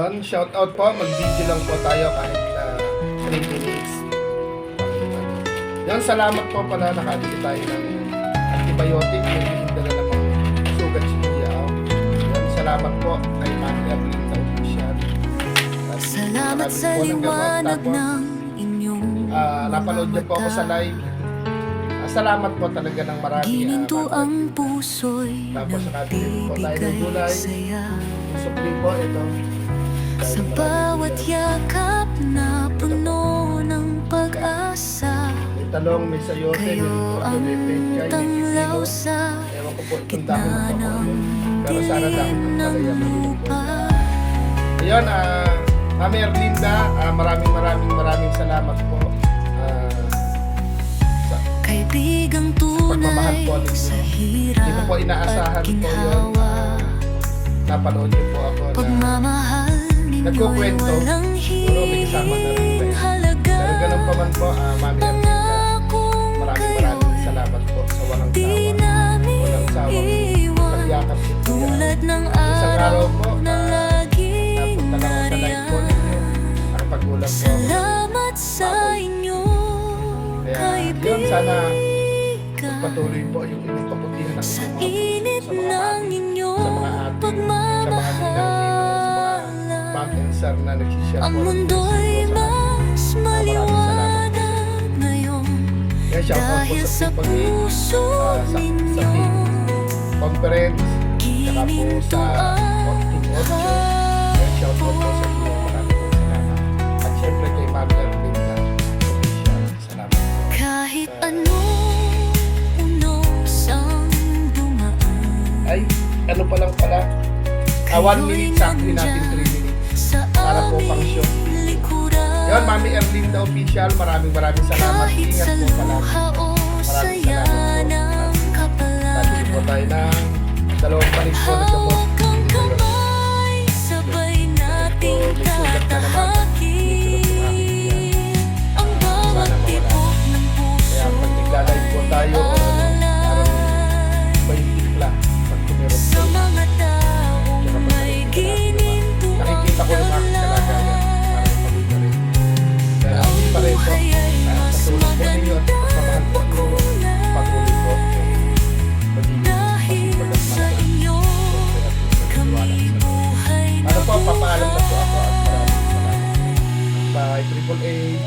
Yun, shout out po. Mag-video lang po tayo kahit na 3 minutes. Yan, salamat po pala nakabili tayo ng antibiotic. May hindi na namang sugat si Kuya. Yan, salamat po kay Mami Evelyn na official. At Salamat sa po liwanag ng inyong ah, napanood niyo po ako sa live. Ah, salamat po talaga ng marami. ah, Gininto Mami ang puso'y Tapos nakabili po tayo ng gulay. Supli po ito. Sa bawat yakap na puno ng pag-asa talong, may sayote, Kayo ang tanglaw sa gitna ng dilim ng lupa. Ayun, ah, Mami Erlinda, ah, maraming maraming maraming salamat po. Ah, sa, Kaibigang pagmamahal tunay sa Hindi ko hirap po inaasahan po yun. Napanood niyo po ako na Pagmamahal Nagkukwento. Siguro may kasama na rin tayo. pero ganun pa man po, ah, Mami. Pangakong Maraming maraming salamat po sa walang sawa. Walang sawang iwan pagyakap si Kuya. Isang araw po, ah, laging Napunta lang ako sa live po po. Salamat sa inyo Kaya yun, sana patuloy po yung inyong kaputihan ng Sa inyong mga sa sa and sir na nagsishare Ang mundo'y sa mas maliwanag ngayon Dahil sa sa puso ah, sa, sa ninyo conference, saka po sa ang team Ocho. Shout out po sa inyo. Maraming po salamat. At syempre kay Ma'am Erlinda, official. Salamat po. Kahit dumaan Ay, ano pa lang pala? Ah, one minute sakli natin, 3 minutes. Sa Para po pang show. aming likuran Yun, Mami Erlinda official, maraming maraming salamat. Ingat po pala. luha o Maraming salamat po. ng Nabili po tayo ng dalawang panig po buhay